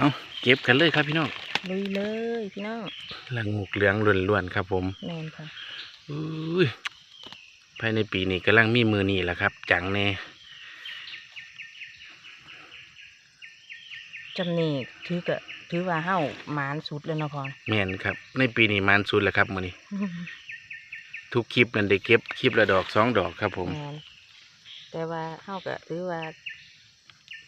เอาเก็บกันเลยครับพี่น้องลุยเลยพี่น้องละงูกเหลืองล้วนๆครับ ผมแมนค่ะอุ้ยภายในปีนี้กำลังมีมือนี่แหละครับ จังแน่จำเนกถือกะถือว่าเฮ้าหมานสุดแล้วเนาะพอแม่นครับ ในปีนี้มันสุดแล้วครับมือนี้ ทุกคลิปนั่นได้เก็บคลิปละดอกสองดอกครับ ผมแมนแต่ว่าเฮ้าก็ถือว่า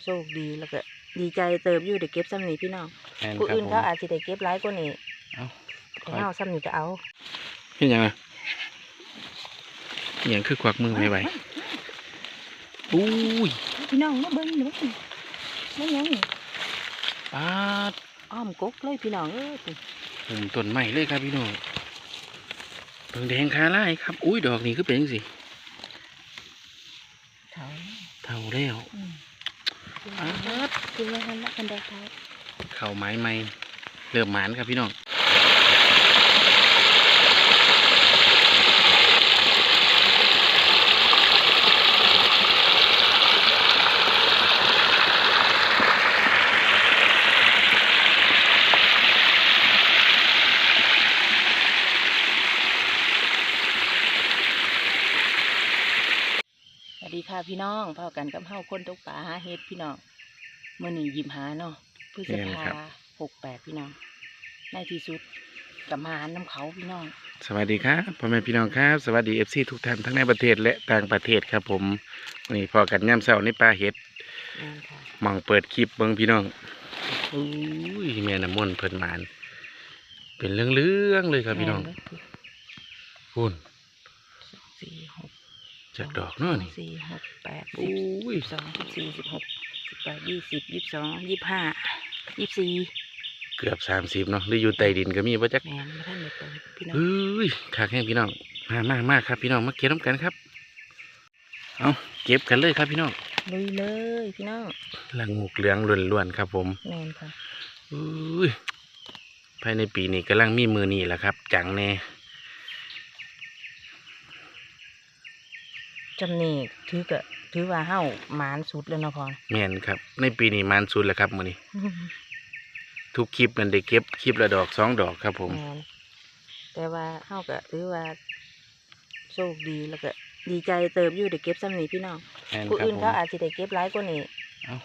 โชคดีแล้วก็ ดีใจเติบอยู่ได้เก็บซ้ำนี้พี่น้องแม่นผู้ครับอื่นผม เขาอาจจะได้เก็บหลายกว่านี้เอาแต่เฮ้าซ้ำนี้ก็เอาเห็นยังไงอหย่างคือควักมือไม่ไหวอุ้ยพี่น้องมาเบิ้งดูไม่ยังนี่ปาดอ้อมกกเลยพี่น้องเอ้ยผมต้นใหม่เลยครับพี่น้องเบิ่งแดงคาไล่ครับ อุ้ยดอกนี้คือเป็นจังสิเถาเท่าแล้วอืมปาด กินไว้ทันละกันได้ครับเข่าไม้ไม่เริ่มหมานครับพี่น้อง ดีค่ะพี่น้องพ่อกันกับเฮาคนตกปลาหาเฮ็ดพี่น้องเมื่อนี้ยิ้มหาเนาะพฤษภาหกแปดพี่น้องในที่สุดกับมาหาน้ำเขาพี่น้อง สวัสดีครับพ่อแม่พี่น้องครับ สวัสดีเอฟซีทุกท่านทั้งในประเทศและต่างประเทศครับ ผมวันนี้พอกันย่ำเสาในป่าเห็ดนั่นค่ะหมองเปิดคลิปเบิ้งพี่น้องอุ้ยแม่น้ำมนต์เพิ่นหมาน เป็นเรื่องๆเลยครับพี่น้องแม่เลยคุณสี่หก จากดอกเนาะนี่สี่หกแปดโอ้สิบยสิบสองสิบสี่สิบหกสิบแปดยี่สิบยี่สิบสองยี่สิบห้ายี่สิบสี่เกือบสามสิบเนาะหรืออยู่ใต้ดินก็มีบ่จักแม่นไม่ทันได้เปิดพี่น้องเฮ้ยขากแห้งพี่น้องมามามาครับพี่น้องมาเก็บน้ำกันครับ เอาเก็บกันเลยครับพี่น้องลุยเลยพี่น้องละงูกเหลืองล้วนๆครับ ผมแม่นค่ะอุ้ยภายในปีนี้กำลังมีมือนี่แหละครับ จังแน่ จำเนกถือกะถือว่าเฮ้าหมานสุดแล้วเนาะพอแม่นครับ ในปีนี้มันสุดแล้วครับมือนี้ ทุกคลิปนั่นได้เก็บคลิปละดอกสองดอกครับผม แม่นแต่ว่าเฮาก็ถือว่าโชคดีแล้วก็ดีใจเติบอยู่ได้เก็บซ้ำนี้พี่น้องแม่นผู้ครับอื่นผมเขาอาจจะได้เก็บหลายกว่านี้เอา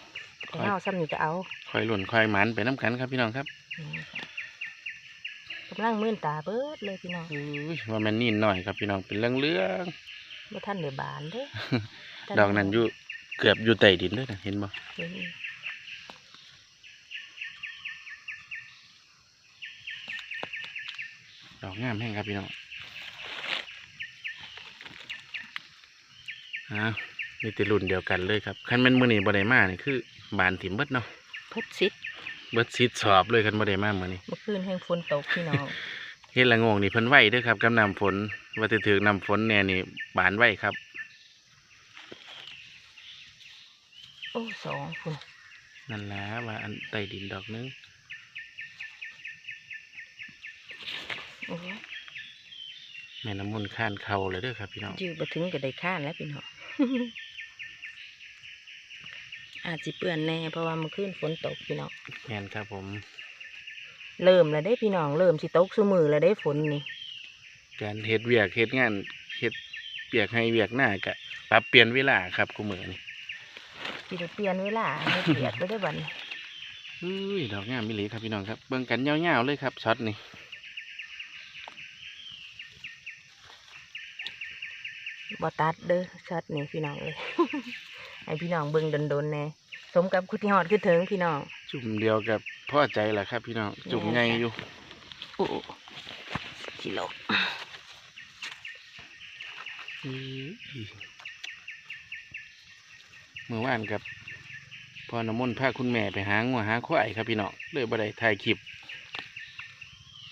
แต่เฮาซ้ำนี้ก็เอาคอยหล่นคอยหมันไปน้ำกันครับพี่น้องครับนี่ค่ะกำลังมื่นตาเบิดเลยพี่น้อง อุ้ยว่ามันนี่หน่อยครับพี่น้องเป็นเรื่องเรื่อง บ่ทันได้บานเด้อๆดอกนั้นอยู่เกือบอยู่ใต้ดินด้วยนะเห็นบ่เห็นดอกงามแห้งครับพี่น้องอ้าวมีแต่รุ่นเดียวกันเลยครับคันแมันมือนี่บ่ได้มานี่คือบานถิ่มเบิดเนาะพุดซิดเบิดซิดสอบเลยคันบ่ได้มามื้อนี้เมื่อคืนแห่งฝนตกพี่น้อง เฮ็ดละโงงนี่เพิ่นไหวเด้อครับกับน้ำฝนว่าจะถึงน้ำฝนแน่นี่บานไหวครับ โอ้สองคุณนั่นแหละว่าอันใต้ดินดอกนึงโอ้โหแม่น้ำมนต์ข้านเข้าเลยเด้อครับพี่น้องอยู่บ่ถึงก็ได้ข้านแล้วพี่น้องอาจสิเปื้อนแน่เพราะว่าเมื่อคืนฝนตกพี่น้องแม่นครับผม เริ่มแล้วได้พี่น้องเริ่มสิตกซุมือแล้วได้ฝนนี่การเฮ็ดเวียกเฮ็ดงานเฮ็ดเวียกให้เวียกหน้ากะปรับเปลี่ยนเวลาครับกูมื้อนี้สิได้เปลี่ยนเวลาให้เปียกแล้วได้บัดนี้อุ้ยดอกงามมิลีครับพี่น้องครับเบิ่งกันยาวๆเลยครับช็อตนี้บ่ตัดเด้อชัดนี่พี่น้องเอ้ยให้พี่น้องเบิ่งดนๆแน่สมกับคุที่ฮอดคือถึงพี่น้อง จุ่มเดียวกับ พ่อใจแหละครับ พี่น้องจุ่มใหญ่อยู่โอ้สิโลอื้อเมื่อวานกับพ่อน้ำมนต์พาคุณแม่ไปหางัวหาควายครับพี่น้องเลยบ่ได้ถ่ายคลิป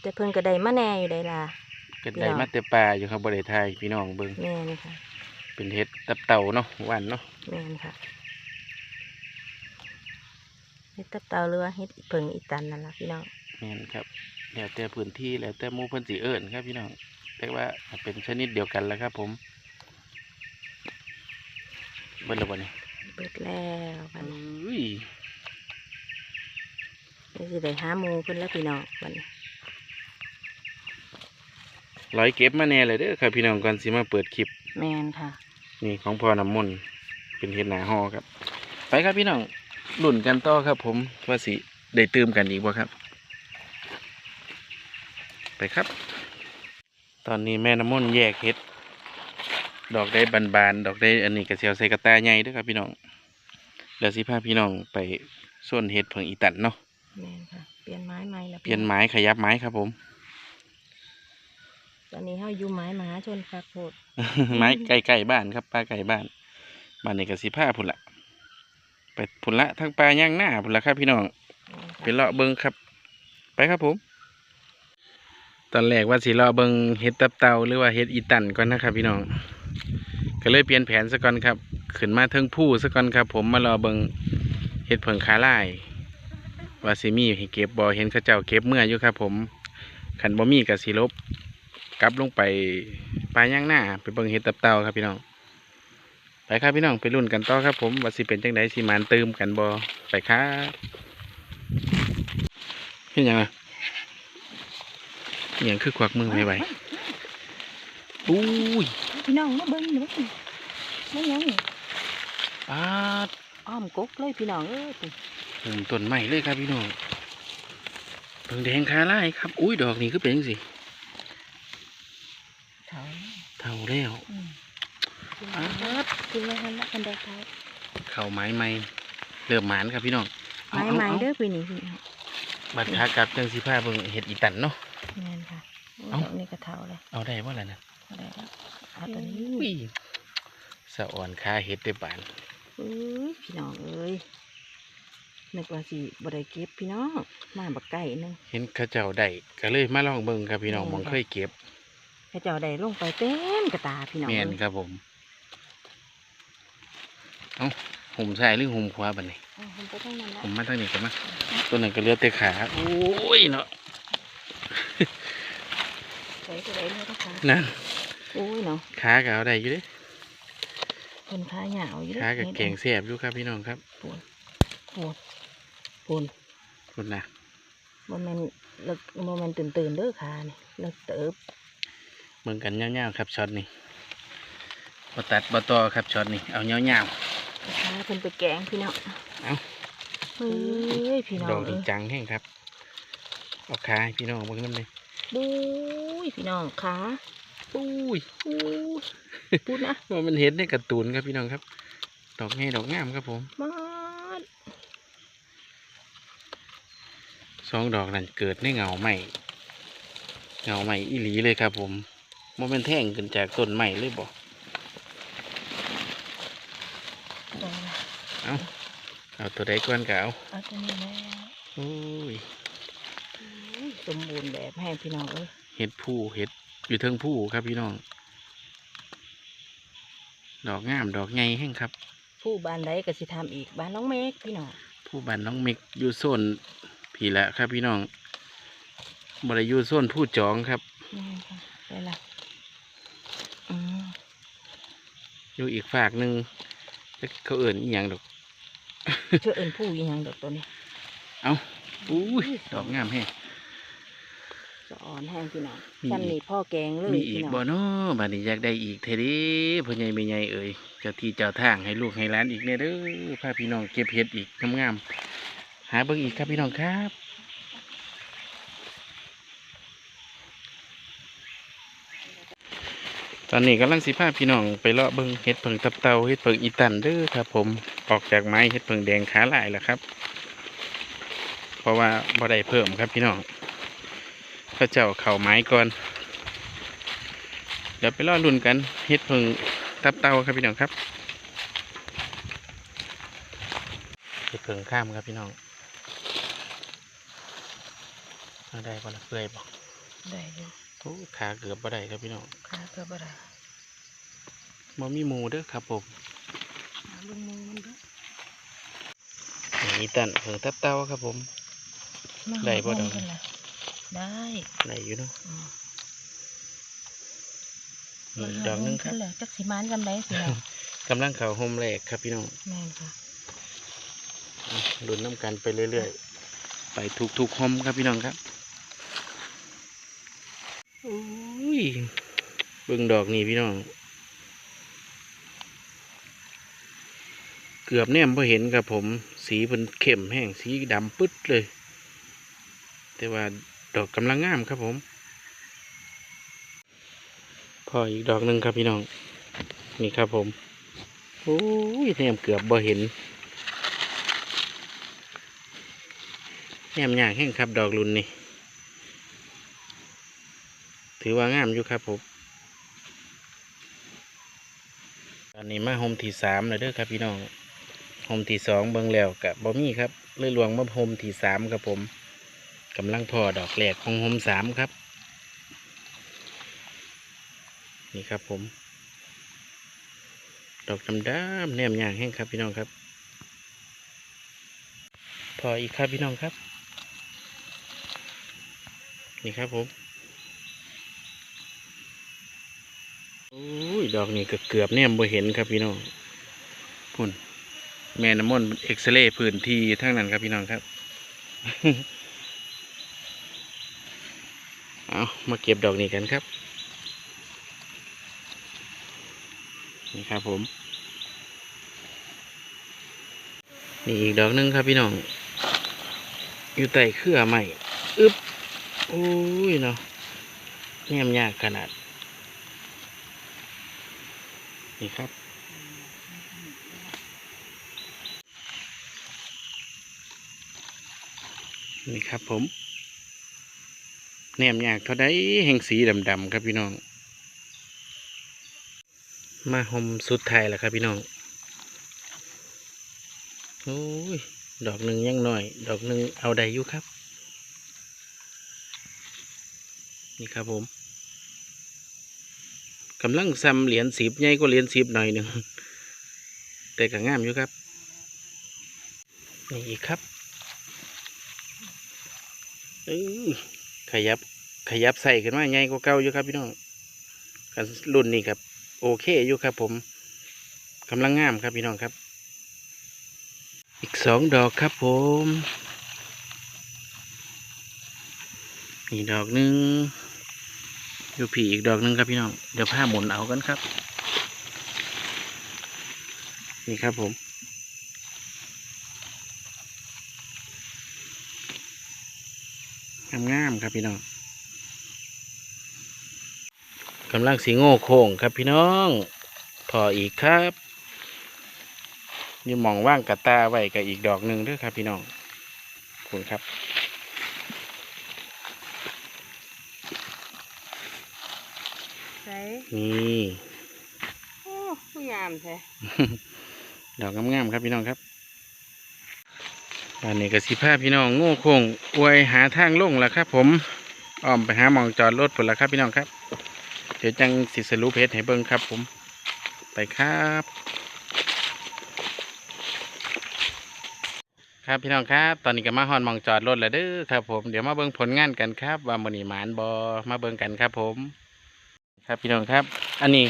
แต่เพิ่นก็ได้มาแน่อยู่ได้ล่ะก็พี่ได้น้องมาแต่ป่าอยู่ครับบ่ได้ถ่ายพี่น้องเบิ่งแม่นค่ะเป็นเฮ็ดตับเต่าเนาะหวานเนาะแม่นค่ะ เฮ็ดตับเตาหรือว่าเฮ็ดเพิ่งอีตันนั่นล่ะพี่น้องแม่นครับแล้วแต่พื้นที่แล้วแต่หมู่เพิ่นสิเอิ้นครับพี่น้องแต่ว่าเป็นชนิดเดียวกันแหล้วครับ ผมเบิ่งแล้วบ่นี่เบิดแล้วบัดนี้อุ้ยนี่สิได้หาหมูเพิ่นแล้วพี่น้องวันนี้ร้อยเก็บมาแน่เลยเด้อครับพี่น้องก่อนสิมาเปิดคลิป แมนค่ะ นี่ของพ่อน้ำมนต์เป็นเห็ดหนาหอครับ ไปครับพี่น้อง ลุ่นกันต่อครับผมว่าสิได้ตื่มกันอีกบ่ครับ ไปครับ ตอนนี้แม่น้ำมนต์แยกเห็ด ดอกได้บานๆดอกได้อันนี้กระเซียวใส่กระตาใหญ่เด้วยครับพี่น้องแล้วสิพาพี่น้องไปส่วนเห็ดเผิงอีตันเนาะแมนค่ะเปลี่ยนไม้ใหม่แล้วเปลี่ยนไม้ขยับไม้ครับผม ตอนนี้เฮาอยู่ไม้มหาชนคักโพดไม้ไก่ๆบ้านครับปลาไก่บ้านบ้านนี้ก็สิพาพุ่นละ ไปพุ่นละทั้งปลาย่างหน้าพุ่นละครับพี่น้องไปเลาะเบิงครับ ไปครับผม ตอนแรกว่าสิเลาะเบิงเห็ดตับเตาหรือว่าเห็ดอีตันก่อนนะครับ พี่น้อง ก็เลยเปลี่ยนแผนซะก่อนครับขึ้นมาเทิงผู้ซะก่อนครับ ผมมารอเบิงเห็ดเผิงขาลายว่าสิมีให้เก็บบ่เห็นเขาเจ้าเก็บเมื่ออยู่ครับ ผมขันบ่มีกับสิลบกลับลงไปปลาย่างหน้าไปเบิงเห็ดตับเตาครับพี่น้อง ไปครับพี่น้องไปรุ่นกันต่อครับผมว่าสิเป็นจังไดสิมานตืมกันบ่ไปครับเห็นยังไงยังคือควักมือไม่ไหวอุ้ยพี่น้องมาเบิ่งเด้อไม่ยังนี่ปาดอ้อมกกเลยพี่น้องเอ้ยปุ่นปุ่มต้นใหม่เลยครับพี่น้องเพิ่งแดงคาไล่ครับ อุ้ยดอกนี้คือเป็นจังสิเถาเท่าแล้วอืมปาด กินไว้ให้ละกันได้ครับเข่าไม้ใหม่เริ่มหมานครับพี่น้องเอาไม้เอาใหม่เอาเด้อพี่นี่พี่น้องบัดขากลับจังสิผ้าเบิ่งเห็ดอีตันเนาะแม่นค่ะโอ้ยเอ้าดอกนี่กระเทาเลยเอาได้บ่ล่ะนะเอาได้แล้วเอาตัวนี้อุ้ยสะอ่อนคาเห็ดได้บานอุ้ยพี่น้องเอ้ยนึกว่าสิบ่ได้เก็บพี่น้องมาบักไก่หนึงเห็นเข้าเจ้าได้ก็เลยมาลองเบิ่งครับพี่น้องแม่นมองค่ะเคยเก็บให้เจ้าได้ลงไปเต็มกระตาพี่น้องแม่นเอ้ยครับผม เอ้าหุ่มซ้ายหรือหุ่มขวาบัดนี้เอาผมไปทางนั้นละผมมาทางนี้กันมาตัวนั้นก็เหลือแต่ขาโอ้ยเนาะใส่ตัวใดเลยนะคะนั่นอุ้ยเนาะขาก็เอาได้อยู่เด้คนขาหยาวอยู่ด้ขากับเก่งเสียบอยู่ครับพี่น้องครับปูนปูนปูนคุณนะโมเมนเลิกโมเมนตื่นตื่นๆเด้อขานี่เลิกเติบเบิ่งกันยาวๆครับช็อตนี้บ่ตัดบ่ต่อครับช็อตนี้เอายาวขา เพิ่นไปแกงพี่น้องๆเอาเฮ้ยพี่น้อดองกอีเอ้ยจังแห้งครับเอาขาให้พี่น้องเบิ่งนำเลยบุ้ยพี่น้องขาอุ้ยอู้พูดนะว่ามันเห็นในการ์ตูนครับพี่น้องครับ ดอกไงดอกงามครับผมมาดสองดอกนั่นเกิดในเงาใหม่เงาใหม่อีหลีเลยครับผมโมเมนแท่งขึ้นจากต้นใหม่เลยบอก เอาเอาตัวใดก่อนก็เอาเอาตัวนี้แล้วโอ้ยอุ้ยสมบูรณ์แบบแห้งพี่น้องเอ้ยเห็ดผู้เห็ดอยู่เทิงผู้ครับพี่น้อง ดอกงามดอกไงแห้งครับ ผู้บ้านใดก็สิทำอีกบ้านน้องเมฆพี่น้องผู้บันน้องเมกอยู่โซนผีละครับพี่น้องบริยูโซนผู้จองครับนี่ค่ะไปละอืมอยู่อีกฝากหนึ่งแต่เขาเอื่นอีหยังดอก เชื่อเอินผู้อีหยังดอกตัวนี้ เอาอุ้ยดอกงามแห้งสะอ่อนแห้งพี่น้องมีจำนี่พ่อแกงเลยมีพี่อีกน้องบ่เนาะบัดนี้อยากได้อีกเทเดีพ่อใหญ่แม่ใหญ่เอ่ยเจ้าที่เจ้าทางให้ลูกให้หลานอีกเนี่ยเด้อพาพี่น้องเก็บเห็ดอีกงามๆหาเบิ่งอีกครับพี่น้องครับ ตอนนี้กำลังสิพาพี่น้องไปเลาะเบิ่งเห็ดเผิงตับเตาเห็ดเผิงอีตันเด้อครับผมออกจากไม้เห็ดเผิงแดงขาลายแล้วครับ เพราะว่าบ่ได้เพิ่มครับพี่น้องพระเจ้าเข่าไม้ก่อน เดี๋ยวไปรอรุ่นกันเฮ็ดเพิงตับเตาครับพี่น้องครับเฮ็ดเพิงข้ามครับพี่น้องได้บ่ละเปื่อยบ่ได้อยู่ โอ้ขาเกือบบ่ได้ครับพี่น้องขาเกือบบ่ได้บ่มีหมูเด้อครับผมเอาลงมือมันเด้อนี่ตันเพิงตับเตาครับผม ได้บ่ดอกลงกันล่ะได้ไหนอยู่เนาะอืมนี่อีกดอกหนึงครับเพิ่นแหละจักสิมานจำได้พี่น้องกำลังเข่าโฮมแรกครับพี่น้องแม่นค่ะอะรุ่นน้ำกันไปเรื่อยไปทุกทุกๆหอมครับพี่น้องครับ อุ้ยเบิ่งดอกนี่พี่น้อง เกือบเนี่ยพอเห็นครับผม สีเป็นเข้มแห้งสีดำปึ๊ดเลย แต่ว่าดอกกำลังงามครับผม พออีกดอกหนึ่งครับพี่น้อง นี่ครับผมโอ้ยแนมเกือบบ่เห็นแนมยากแห้งครับดอกรุ่นนี่ ถือว่างามอยู่ครับผมตอนนี้มาโฮมที่สามแล้วเด้อครับพี่น้องโฮมที่สองเบิ่งแล้วกับบ่มีครับเลยลวงมาโฮมที่สามครับผมกำลังพอดอกแรกของโฮมสามครับ นี่ครับผม ดอกดำดำแนมยางแห้งครับพี่น้องครับ พออีกครับพี่น้องครับ นี่ครับผมโอ้ย ดอกนี้ก็เกือบแนมบ่เห็นครับพี่น้องพุ่นแม่น้ำมนต์เอ็กซเรย์พื้นที่ทั้งนั้นครับพี่น้องครับ เอามาเก็บดอกนี้กันครับ นี่ครับผม นี่อีกดอกหนึงครับพี่น้อง อยู่ใต้เครือใหม่อึบโอ้ยเนาะแนมยากขนาด นี่ครับ นี่ครับผมแนมยากเท่าใดแห่งสีดำๆครับพี่น้อง มาหอมสุดท้ายแล้วครับพี่น้อง โอ้ย ดอกหนึ่งยังหน่อย ดอกหนึ่งเอาได้อยู่ครับ นี่ครับผม กำลังซ้ำเหรียญสิบใหญ่ก็เหรียญสิบหน่อยหนึ่งแต่ก็งามอยู่ครับ นี่อีกครับเออขยับขยับใส่ขึ้นมาใหญ่กว่าเก่าอยู่ครับพี่น้องกันรุ่นนี้ครับ โอเคอยู่ครับ ผมกำลังงามครับพี่น้องครับ อีกสองดอกครับผมนี่ดอกหนึ่ง อยู่ผีอีกดอกหนึ่งครับพี่น้อง เดี๋ยวผ้าหมุนเอากันครับ นี่ครับผมงามๆครับพี่น้องกำลังสีโง่โค้งครับพี่น้อง พออีกครับนี่มองว่างกระตาไว้กับอีกดอกหนึ่งด้วยครับพี่น้องขอบคุณครับ ใช่ นี่ผู้งามแท้ดอกงามๆครับพี่น้องครับอันนี้ก็สิพาพี่น้องโง่คงอวยหาทางลงแล้วครับ ผมอ้อมไปหามองจอดรถผลแล้วครับพี่น้องครับ เดี๋ยวจังสิสรุปเพจให้เบิ่งครับ ผม ไปครับ ครับพี่น้องครับ ตอนนี้ก็มาฮอนมองจอดรถแล้วเด้อครับ ผมเดี๋ยวมาเบิ่งผลงานกันครับ ว่ามื้อนี้หมานบอมาเบิ่งกันครับ ผม ครับพี่น้องครับ อันนี้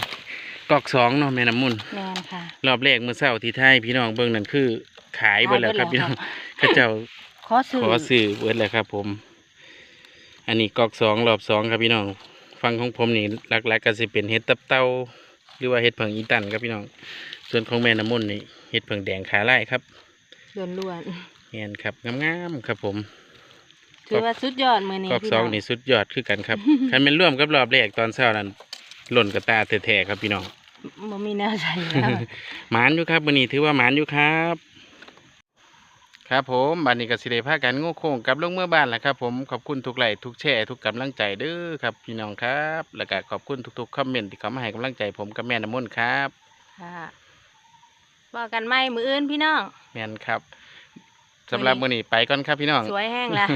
กอกสองเนาะแม่น้ำมุนแมนค่ะ รอบแรกเมื่อเช้าที่ไทยพี่น้องเบิ่งนั่นคือ ขายไปแล้วครับพี่น้องขายเข้าเจ้าขอซื้อขอซื้อเบิดแล้วครับ ผม อันนี้กอกสองรอบสองครับพี่น้อง ฟังของผมนี่หลักๆก็สิเป็นเห็ดตับเต้าหรือว่าเห็ดเผิงอีตันครับพี่น้อง ส่วนของแม่น้ำมนต์นี่เห็ดเผิงแดงขาไล่ครับล้วนเห็นครับงามๆครับผมๆ ถือว่าสุดยอดมือนี้กอกพี่สองน้องนี่สุดยอดคือกันครับ คันเป็นร่วมกับรอบแรกตอนเช้านั้นหล่นกระตาแท้ๆครับพี่น้อง บ่มีแนวใส่แล้ว หมานอยู่ครับวันนี้ถือว่าหมานอยู่ครับ ครับผมบันนี้ก็สิได้พากันโง่โค้งกลับลงเมื่อบ้านแหละครับ ผมขอบคุณทุกไลค์ทุกแชร์ทุกกำลังใจเด้อครับพี่น้องครับ แล้วก็ขอบคุณทุกๆคอมเมนต์ที่เขามาให้กำลังใจผมกับแม่น้ำมนต์ครับ ค่ะบอกกันไหมมืออื่นพี่น้อง แม่นครับ สำหรับมื้อนี้ไปก่อนครับพี่น้อง สวยแห้งละ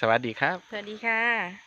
สวัสดีครับ สวัสดีค่ะ